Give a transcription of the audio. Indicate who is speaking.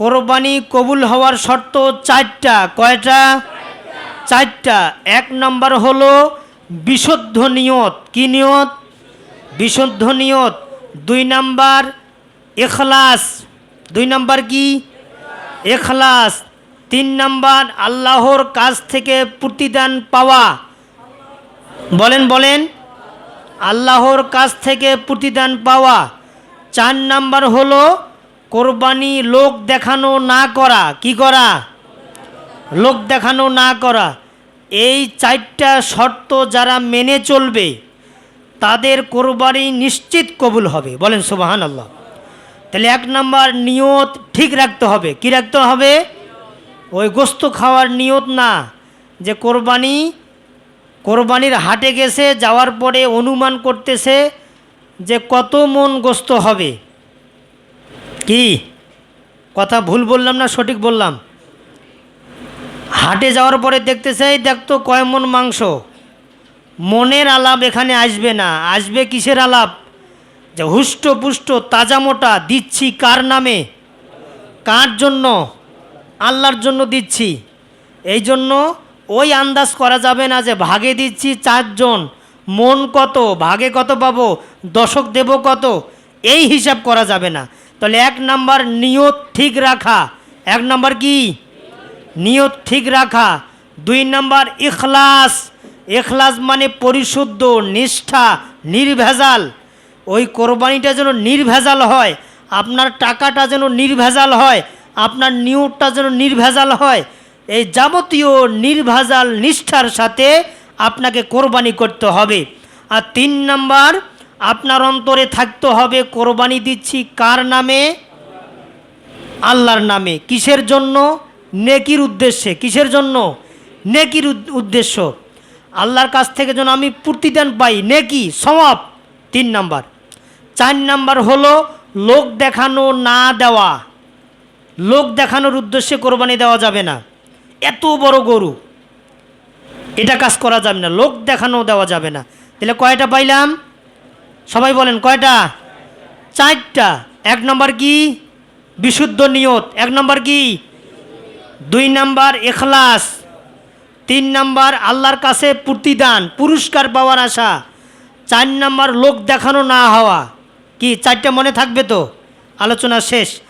Speaker 1: কোরবানি কবুল হওয়ার শর্ত চারটা, কয়টা? চারটা। এক নম্বর হলো বিশুদ্ধ নিয়ত। কি নিয়ত? বিশুদ্ধ নিয়ত। দুই নাম্বার এখলাস। দুই নাম্বার কি? এখলাস। তিন নাম্বার আল্লাহর কাছ থেকে প্রতিদান পাওয়া। বলেন বলেন। আল্লাহর কাছ থেকে প্রতিদান পাওয়া। চার নাম্বার হলো কোরবানি লোক দেখানো না করা, কি করা? লোক দেখানো না করা। এই চারটা শর্ত যারা মেনে চলবে, তাদের কোরবানি নিশ্চিত কবুল হবে। বলেন সুবাহান আল্লাহ তাহলে এক নাম্বার নিয়ত ঠিক রাখতে হবে। কি রাখতে হবে? ওই গোস্ত খাওয়ার নিয়ত না, যে কোরবানি, কোরবানির হাটে গেছে, যাওয়ার পরে অনুমান করতেছে যে কত মন গোস্ত হবে। কি? কথা ভুল বললাম না, সঠিক বললাম? হাটে যাওয়ার পরে দেখতে চাই দেখতো কয় মন মাংস। মনের আলাপ এখানে আসবে না। আসবে কিসের আলাপ? যে হুষ্ট পুষ্ট, তাজা মোটা, দিচ্ছি কার নামে? কার জন্য? আল্লাহর জন্য দিচ্ছি। এই জন্য ওই আন্দাজ করা যাবে না যে ভাগে দিচ্ছি চারজন। মন কত, ভাগে কত পাবো, দশক দেব কত? এই হিসাব করা যাবে না। তাহলে এক নাম্বার নিয়ত ঠিক রাখা। এক নাম্বার কি? নিয়ত ঠিক রাখা। দুই নাম্বার ইখলাস। এখলাস মানে পরিশুদ্ধ, নিষ্ঠা, নির্ভেজাল। ওই কোরবানিটা যেন নির্ভেজাল হয়, আপনার টাকাটা যেন নির্ভেজাল হয়, আপনার নিয়তটা যেন নির্ভেজাল হয়, এই যাবতীয় নির্ভেজাল নিষ্ঠার সাথে আপনাকে কোরবানি করতে হবে। আর তিন নাম্বার আপনার অন্তরে থাকতে হবে, কোরবানি দিচ্ছি কার নামে? আল্লাহর নামে। কিসের জন্য? নেকির উদ্দেশ্যে। কিসের জন্য? নেকির উদ- উদ্দেশ্য। আল্লাহর কাছ থেকে যেন আমি প্রতিদান পাই। নেকি সমাপ তিন নাম্বার। চার নাম্বার হলো লোক দেখানো না দেওয়া। লোক দেখানোর উদ্দেশ্যে কোরবানি দেওয়া যাবে না। এত বড় গরু। এটা কাজ করা যাবে না। লোক দেখানো দেওয়া যাবে না। তাহলে কয়টা পাইলাম? সবাই বলেন, কয়টা? চারটা। এক নম্বর কি? বিশুদ্ধ নিয়ত। এক নম্বর কি? দুই নম্বর এখলাস। তিন নম্বর আল্লাহর কাছে প্রতিদান, পুরস্কার পাওয়ার আশা। চার নম্বর লোক দেখানো না হওয়া। কি, চারটা মনে থাকবে তো? আলোচনা শেষ।